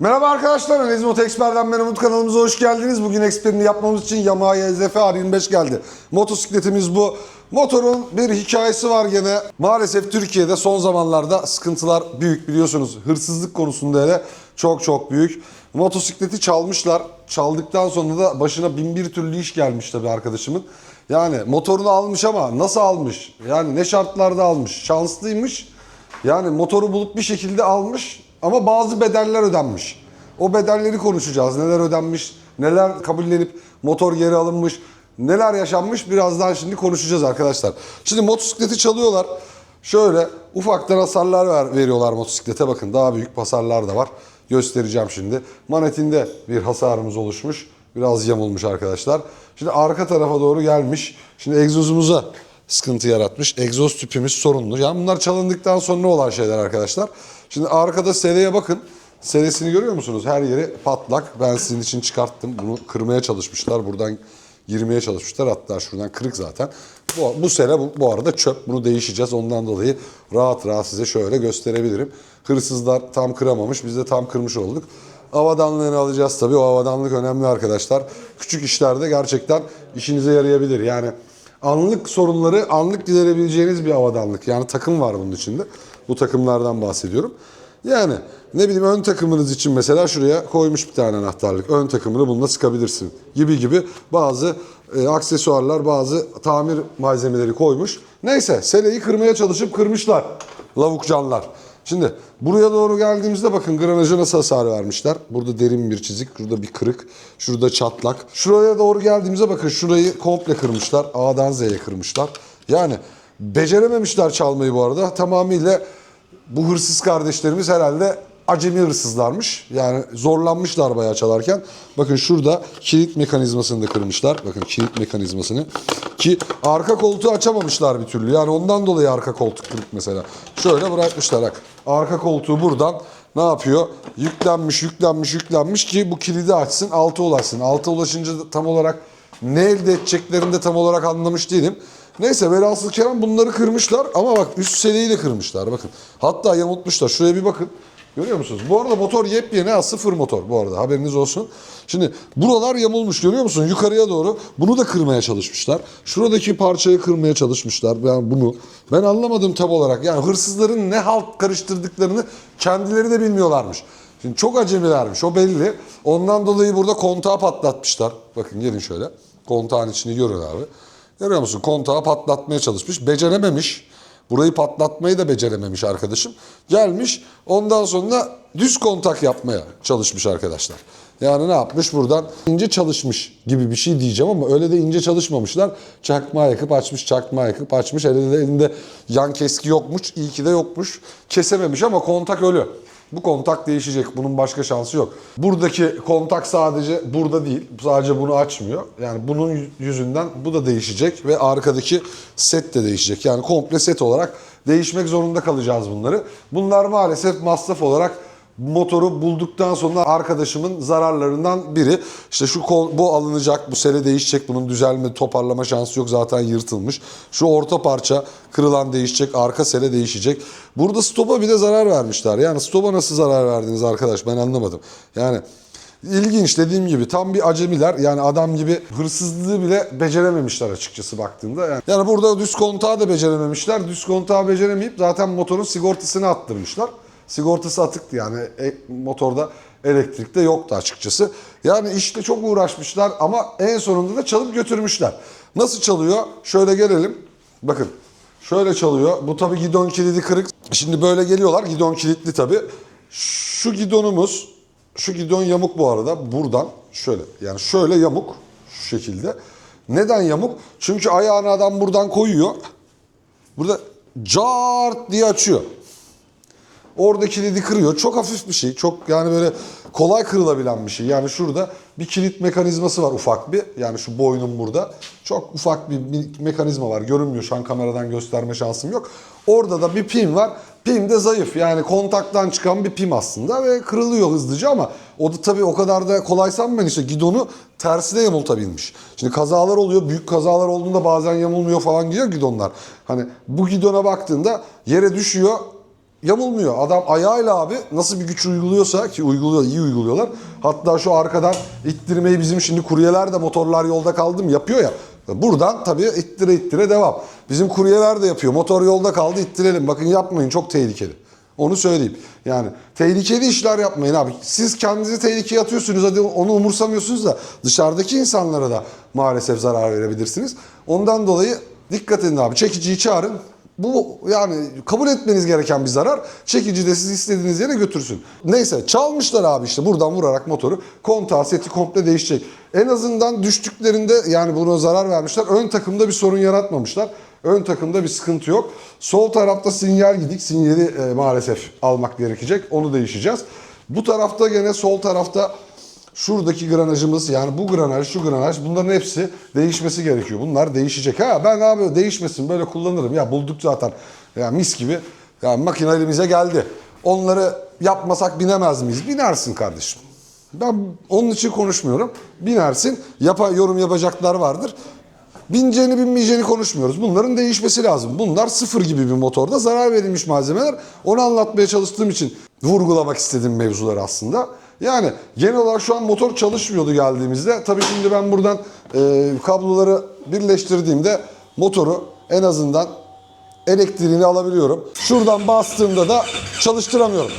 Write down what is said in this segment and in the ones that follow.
Merhaba arkadaşlar, Analiz Moto Expert'den ben Umut kanalımıza hoş geldiniz. Bugün eksperini yapmamız için Yamaha YZF R25 geldi. Motosikletimiz bu. Motorun bir hikayesi var gene. Maalesef Türkiye'de son zamanlarda sıkıntılar büyük biliyorsunuz. Hırsızlık konusunda hele çok çok büyük. Motosikleti çalmışlar. Çaldıktan sonra da başına bin bir türlü iş gelmiş tabii arkadaşımın. Yani motorunu almış ama nasıl almış? Yani ne şartlarda almış? Şanslıymış. Yani motoru bulup bir şekilde almış ama bazı bedeller ödenmiş. O bedelleri konuşacağız. Neler ödenmiş, neler kabullenip motor geri alınmış, neler yaşanmış birazdan şimdi konuşacağız arkadaşlar. Şimdi motosikleti çalıyorlar. Şöyle ufaktan hasarlar ver, veriyorlar motosiklete. Bakın daha büyük hasarlar da var. Göstereceğim şimdi. Manetinde bir hasarımız oluşmuş. Biraz yamulmuş arkadaşlar. Şimdi arka tarafa doğru gelmiş. Şimdi egzozumuza sıkıntı yaratmış. Egzoz tüpümüz sorunlu. Yani bunlar çalındıktan sonra olan şeyler arkadaşlar. Şimdi arkada sereye bakın. Seresini görüyor musunuz? Her yeri patlak. Ben sizin için çıkarttım. Bunu kırmaya çalışmışlar. Buradan girmeye çalışmışlar. Hatta şuradan kırık zaten. Bu, bu sere bu, bu arada çöp. Bunu değişeceğiz. Ondan dolayı rahat rahat size şöyle gösterebilirim. Hırsızlar tam kıramamış. Biz de tam kırmış olduk. Avadanlığını alacağız tabii. O avadanlık önemli arkadaşlar. Küçük işlerde gerçekten işinize yarayabilir. Yani anlık sorunları anlık giderebileceğiniz bir avadanlık. Yani takım var bunun içinde. Bu takımlardan bahsediyorum. Yani ne bileyim ön takımınız için mesela şuraya koymuş bir tane anahtarlık. Ön takımını bununla sıkabilirsin gibi gibi bazı e, aksesuarlar, bazı tamir malzemeleri koymuş. Neyse seleyi kırmaya çalışıp kırmışlar lavuk canlar. Şimdi buraya doğru geldiğimizde bakın granajı nasıl hasar vermişler. Burada derin bir çizik, şurada bir kırık, şurada çatlak. Şuraya doğru geldiğimizde bakın şurayı komple kırmışlar. A'dan Z'ye kırmışlar. Yani becerememişler çalmayı bu arada. Tamamıyla bu hırsız kardeşlerimiz herhalde acemi hırsızlarmış. Yani zorlanmışlar bayağı çalarken. Bakın şurada kilit mekanizmasını da kırmışlar. Bakın kilit mekanizmasını. Ki arka koltuğu açamamışlar bir türlü. Yani ondan dolayı arka koltuk kırık mesela. Şöyle bırakmışlar bak. Arka koltuğu buradan ne yapıyor? Yüklenmiş, yüklenmiş, yüklenmiş ki bu kilidi açsın, alta ulaşsın. Alta ulaşınca tam olarak ne elde edeceklerini de tam olarak anlamış değilim. Neyse velhasıl kelam bunları kırmışlar ama bak üst seleyi de kırmışlar bakın. Hatta yamultmuşlar. Şuraya bir bakın. Görüyor musunuz? Bu arada motor yepyeni ha sıfır motor bu arada haberiniz olsun. Şimdi buralar yamulmuş görüyor musun? Yukarıya doğru bunu da kırmaya çalışmışlar. Şuradaki parçayı kırmaya çalışmışlar. Ben bunu ben anlamadım tam olarak. Yani hırsızların ne halt karıştırdıklarını kendileri de bilmiyorlarmış. Şimdi çok acemilermiş o belli. Ondan dolayı burada kontağı patlatmışlar. Bakın gelin şöyle. Kontağın içini görün abi. Görüyor musun? Kontağı patlatmaya çalışmış. Becerememiş. Burayı patlatmayı da becerememiş arkadaşım. Gelmiş ondan sonra düz kontak yapmaya çalışmış arkadaşlar. Yani ne yapmış buradan ince çalışmış gibi bir şey diyeceğim ama öyle de ince çalışmamışlar. Çakma yakıp açmış, çakma yakıp açmış. Elinde, elinde yan keski yokmuş, iyi ki de yokmuş. Kesememiş ama kontak ölü. Bu kontak değişecek. Bunun başka şansı yok. Buradaki kontak sadece burada değil. Sadece bunu açmıyor. Yani bunun yüzünden bu da değişecek ve arkadaki set de değişecek. Yani komple set olarak değişmek zorunda kalacağız bunları. Bunlar maalesef masraf olarak motoru bulduktan sonra arkadaşımın zararlarından biri. İşte şu kol, bu alınacak, bu sele değişecek. Bunun düzelme, toparlama şansı yok. Zaten yırtılmış. Şu orta parça kırılan değişecek. Arka sele değişecek. Burada stopa bir de zarar vermişler. Yani stopa nasıl zarar verdiniz arkadaş ben anlamadım. Yani İlginç dediğim gibi tam bir acemiler yani adam gibi hırsızlığı bile becerememişler açıkçası baktığında. Yani, yani burada düz kontağı da becerememişler. Düz kontağı beceremeyip zaten motorun sigortasını attırmışlar. Sigortası atıktı yani e, motorda elektrikte yoktu açıkçası. Yani işte çok uğraşmışlar ama en sonunda da çalıp götürmüşler. Nasıl çalıyor? Şöyle gelelim. Bakın şöyle çalıyor. Bu tabii gidon kilidi kırık. Şimdi böyle geliyorlar. Gidon kilitli tabii. Şu gidonumuz şu gidon yamuk bu arada. Buradan şöyle yani şöyle yamuk şu şekilde. Neden yamuk? Çünkü ayağını adam buradan koyuyor. Burada cart diye açıyor. Orada kilidi kırıyor. Çok hafif bir şey. Çok yani böyle kolay kırılabilen bir şey. Yani şurada bir kilit mekanizması var ufak bir. Yani şu boynum burada. Çok ufak bir, mekanizma var. Görünmüyor şu an kameradan gösterme şansım yok. Orada da bir pin var. Pin de zayıf. Yani kontaktan çıkan bir pim aslında ve kırılıyor hızlıca ama o da tabii o kadar da kolay sanmayın işte gidonu tersi de yamultabilmiş. Şimdi kazalar oluyor. Büyük kazalar olduğunda bazen yamulmuyor falan gidiyor gidonlar. Hani bu gidona baktığında yere düşüyor yamulmuyor. Adam ayağıyla abi nasıl bir güç uyguluyorsa ki uyguluyor, iyi uyguluyorlar. Hatta şu arkadan ittirmeyi bizim şimdi kuryeler de motorlar yolda kaldı mı yapıyor ya. Buradan tabii ittire ittire devam. Bizim kuryeler de yapıyor. Motor yolda kaldı ittirelim. Bakın yapmayın çok tehlikeli. Onu söyleyeyim. Yani tehlikeli işler yapmayın abi. Siz kendinizi tehlikeye atıyorsunuz hadi onu umursamıyorsunuz da dışarıdaki insanlara da maalesef zarar verebilirsiniz. Ondan dolayı dikkat edin abi. Çekiciyi çağırın. Bu yani kabul etmeniz gereken bir zarar. Çekici de sizi istediğiniz yere götürsün. Neyse çalmışlar abi işte buradan vurarak motoru. Kontağı seti komple değişecek. En azından düştüklerinde yani buna zarar vermişler. Ön takımda bir sorun yaratmamışlar. Ön takımda bir sıkıntı yok. Sol tarafta sinyal gidik. Sinyali e, maalesef almak gerekecek. Onu değişeceğiz. Bu tarafta gene sol tarafta şuradaki granajımız yani bu granaj, şu granaj bunların hepsi değişmesi gerekiyor. Bunlar değişecek. Ha ben abi değişmesin böyle kullanırım. Ya bulduk zaten. Ya mis gibi. Ya makine elimize geldi. Onları yapmasak binemez miyiz? Binersin kardeşim. Ben onun için konuşmuyorum. Binersin. Yapa, yorum yapacaklar vardır. Bineceğini binmeyeceğini konuşmuyoruz. Bunların değişmesi lazım. Bunlar sıfır gibi bir motorda zarar verilmiş malzemeler. Onu anlatmaya çalıştığım için vurgulamak istediğim mevzular aslında. Yani genel olarak şu an motor çalışmıyordu geldiğimizde. Tabii şimdi ben buradan e, kabloları birleştirdiğimde motoru en azından elektriğini alabiliyorum. Şuradan bastığımda da çalıştıramıyorum.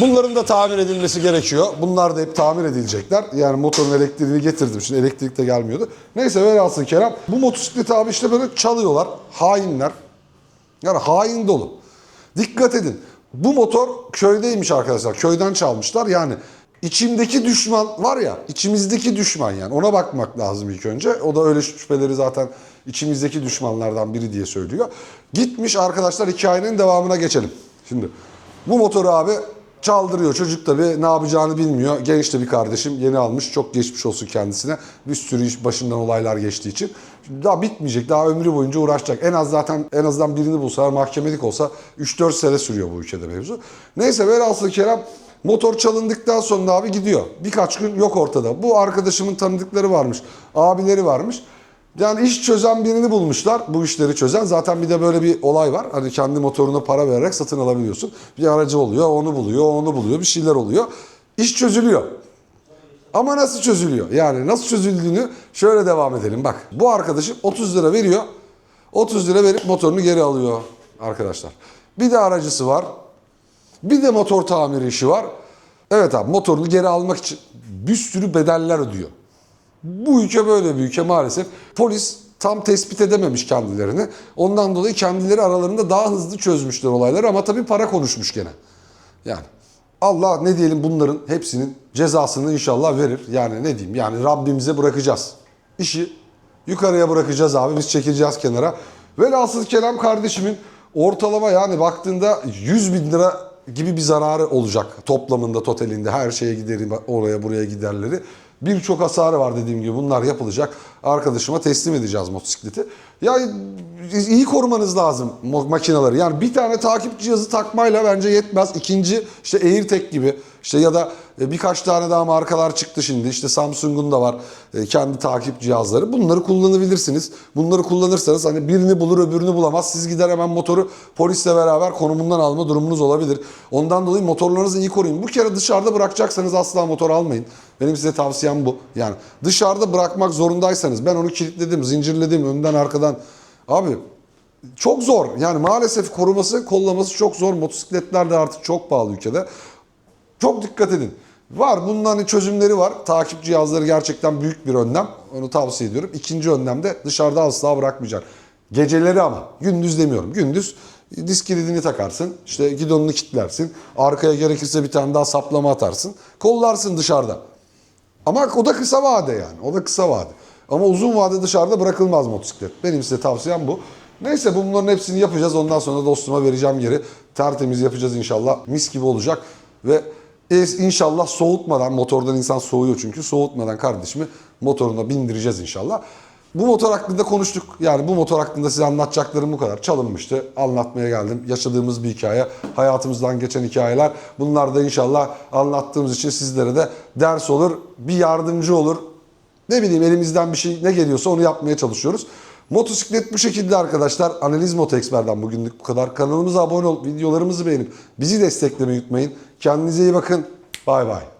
Bunların da tamir edilmesi gerekiyor. Bunlar da hep tamir edilecekler. Yani motorun elektriğini getirdim. Şimdi elektrik de gelmiyordu. Neyse velhasıl Kerem. Bu motosikleti abi işte böyle çalıyorlar. Hainler. Yani hain dolu. Dikkat edin. Bu motor köydeymiş arkadaşlar. Köyden çalmışlar. Yani içimdeki düşman var ya, içimizdeki düşman yani. Ona bakmak lazım ilk önce. O da öyle şüpheleri zaten içimizdeki düşmanlardan biri diye söylüyor. Gitmiş arkadaşlar hikayenin devamına geçelim. Şimdi bu motoru abi çaldırıyor. Çocuk tabii ne yapacağını bilmiyor. Genç de bir kardeşim yeni almış. Çok geçmiş olsun kendisine. Bir sürü iş başından olaylar geçtiği için. Daha bitmeyecek. Daha ömrü boyunca uğraşacak. En az zaten en azından birini bulsalar mahkemelik olsa 3-4 sene sürüyor bu ülkede mevzu. Neyse velhasıl Kerem motor çalındıktan sonra abi gidiyor. Birkaç gün yok ortada. Bu arkadaşımın tanıdıkları varmış. Abileri varmış. Yani iş çözen birini bulmuşlar. Bu işleri çözen. Zaten bir de böyle bir olay var. Hani kendi motoruna para vererek satın alabiliyorsun. Bir aracı oluyor, onu buluyor, onu buluyor. Bir şeyler oluyor. İş çözülüyor. Ama nasıl çözülüyor? Yani nasıl çözüldüğünü şöyle devam edelim. Bak bu arkadaşım 30 lira veriyor. 30 lira verip motorunu geri alıyor arkadaşlar. Bir de aracısı var. Bir de motor tamiri işi var. Evet abi motorunu geri almak için bir sürü bedeller ödüyor. Bu ülke böyle bir ülke maalesef. Polis tam tespit edememiş kendilerini. Ondan dolayı kendileri aralarında daha hızlı çözmüşler olayları ama tabii para konuşmuş gene. Yani Allah ne diyelim bunların hepsinin cezasını inşallah verir. Yani ne diyeyim yani Rabbimize bırakacağız. İşi yukarıya bırakacağız abi biz çekileceğiz kenara. Velhasıl kelam kardeşimin ortalama yani baktığında 100 bin lira gibi bir zararı olacak toplamında totalinde her şeye giderim oraya buraya giderleri. Birçok hasarı var dediğim gibi bunlar yapılacak. Arkadaşıma teslim edeceğiz motosikleti. Ya iyi korumanız lazım makineleri. Yani bir tane takip cihazı takmayla bence yetmez. İkinci işte AirTag gibi işte ya da e, birkaç tane daha markalar çıktı şimdi. İşte Samsung'un da var e, kendi takip cihazları. Bunları kullanabilirsiniz. Bunları kullanırsanız hani birini bulur öbürünü bulamaz. Siz gider hemen motoru polisle beraber konumundan alma durumunuz olabilir. Ondan dolayı motorlarınızı iyi koruyun. Bu kere dışarıda bırakacaksanız asla motor almayın. Benim size tavsiyem bu. Yani dışarıda bırakmak zorundaysanız ben onu kilitledim, zincirledim önden arkadan. Abi çok zor. Yani maalesef koruması, kollaması çok zor. Motosikletler de artık çok pahalı ülkede. Çok dikkat edin. Var bunun hani çözümleri var. Takip cihazları gerçekten büyük bir önlem. Onu tavsiye ediyorum. İkinci önlem de dışarıda asla bırakmayacak. Geceleri ama. Gündüz demiyorum. Gündüz disk kilidini takarsın. işte gidonunu kilitlersin. Arkaya gerekirse bir tane daha saplama atarsın. Kollarsın dışarıda. Ama o da kısa vade yani. O da kısa vade. Ama uzun vade dışarıda bırakılmaz motosiklet. Benim size tavsiyem bu. Neyse bunların hepsini yapacağız. Ondan sonra dostuma vereceğim geri. Tertemiz yapacağız inşallah. Mis gibi olacak. Ve inşallah soğutmadan, motordan insan soğuyor çünkü. Soğutmadan kardeşimi motoruna bindireceğiz inşallah. Bu motor hakkında konuştuk. Yani bu motor hakkında size anlatacaklarım bu kadar. Çalınmıştı. Anlatmaya geldim. Yaşadığımız bir hikaye. Hayatımızdan geçen hikayeler. Bunlar da inşallah anlattığımız için sizlere de ders olur. Bir yardımcı olur. Ne bileyim elimizden bir şey ne geliyorsa onu yapmaya çalışıyoruz. Motosiklet bu şekilde arkadaşlar. Analiz Moto bugünlük bu kadar. Kanalımıza abone olup videolarımızı beğenip bizi desteklemeyi unutmayın. Kendinize iyi bakın. Bay bay.